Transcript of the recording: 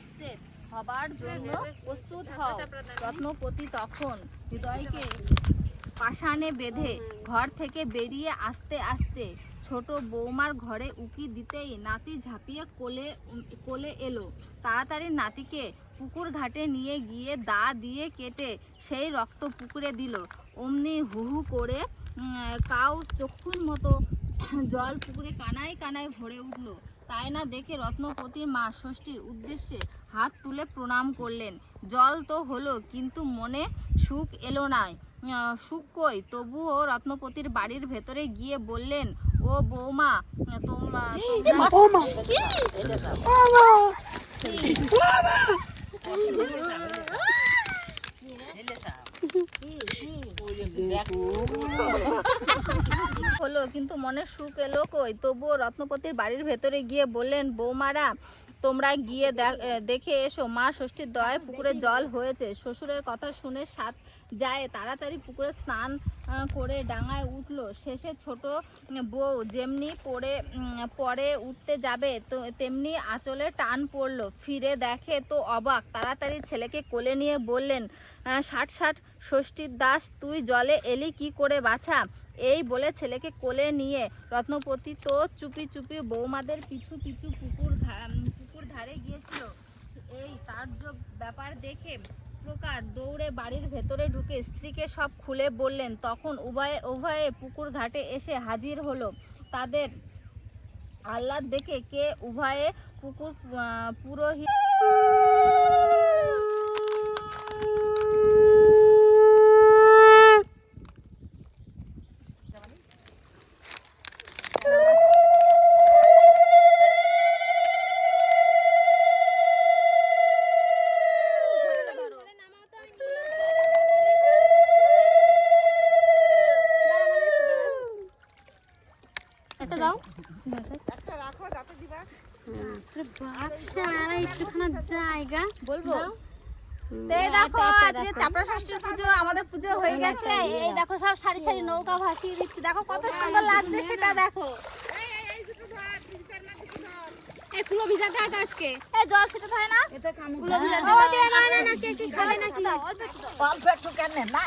নিশ্চিত হবার জন্য প্রস্তুত হও। রত্নপতি তখন হৃদয়কে পাষাণে বেঁধে ঘর থেকে বেরিয়ে আসতে আসতে ছোট বৌমার ঘরে উকি দিতেই নাতি ঝাঁপিয়ে কোলে কোলে এলো। তাড়াতাড়ি নাতিকে পুকুর ঘাটে নিয়ে গিয়ে দা দিয়ে কেটে সেই রক্ত পুকুরে দিল। অমনি হু হু করে কাউ চক্ষুর মতো জল পুকুরে কানায় কানায় ভরে উঠল। তাই না দেখে রত্নপতির মা ষষ্ঠীর উদ্দেশ্যে হাত তুলে প্রণাম করলেন। জল তো হলো কিন্তু মনে সুখ এলো না। সুখ কই? তবুও রত্নপতির বাড়ির ভেতরে গিয়ে বললেন ও বৌমা তোমরা হলো কিন্তু মনে সুখ এলো কই? তবুও রত্নপতির বাড়ির ভেতরে গিয়ে বললেন বৌমারা তোমরা গিয়ে দেখ- এসো। মা ষষ্ঠীর দয়ায় পুকুরে জল হয়েছে। শ্বশুরের কথা শুনে সাত যায়। তাড়াতাড়ি পুকুরে স্নান করে ডাঙায় উঠল। শেষে ছোট বউ যেমনি পড়ে পরে উঠতে যাবে, তো, তেমনি আঁচলে টান পড়ল। ফিরে দেখে তো অবাক। তাড়াতাড়ি ছেলেকে কোলে নিয়ে বললেন ষাট ষাট, ষষ্ঠীর দাস, তুই জলে এলি কি করে বাছা? এই বলে ছেলেকে কোলে নিয়ে রত্নপতি তো চুপি চুপি বৌমাদের পিছু পিছু পুকুর ধারে গিয়েছিল। এই তার ব্যাপার দেখে প্রকার দৌড়ে বাড়ির ভেতরে ঢুকে স্ত্রীকে সব খুলে বললেন, তখন উভয়ে উভয়ে পুকুর ঘাটে এসে হাজির হলো। তাদের আহ্লাদ দেখে কে উভয়ে পুকুর পুরোহিত এটা দাও। জায়গা বলব? এই দেখো আজকে চাপড়া ষষ্ঠীর পুজো আমাদের পুজো হয়ে গেছে। এই দেখো সব সারি সারি নৌকা ভাসিয়ে দিচ্ছে। দেখো কত সুন্দর লাগছে সেটা দেখো। এই ভিজা দাগ আজকে। এই জল ছিটে থাকে না? ফুলো ভিজা দাগ না না না কে কি খাবে নাকি দাও, অল্প একটু দাও। অল্প একটু কেন না?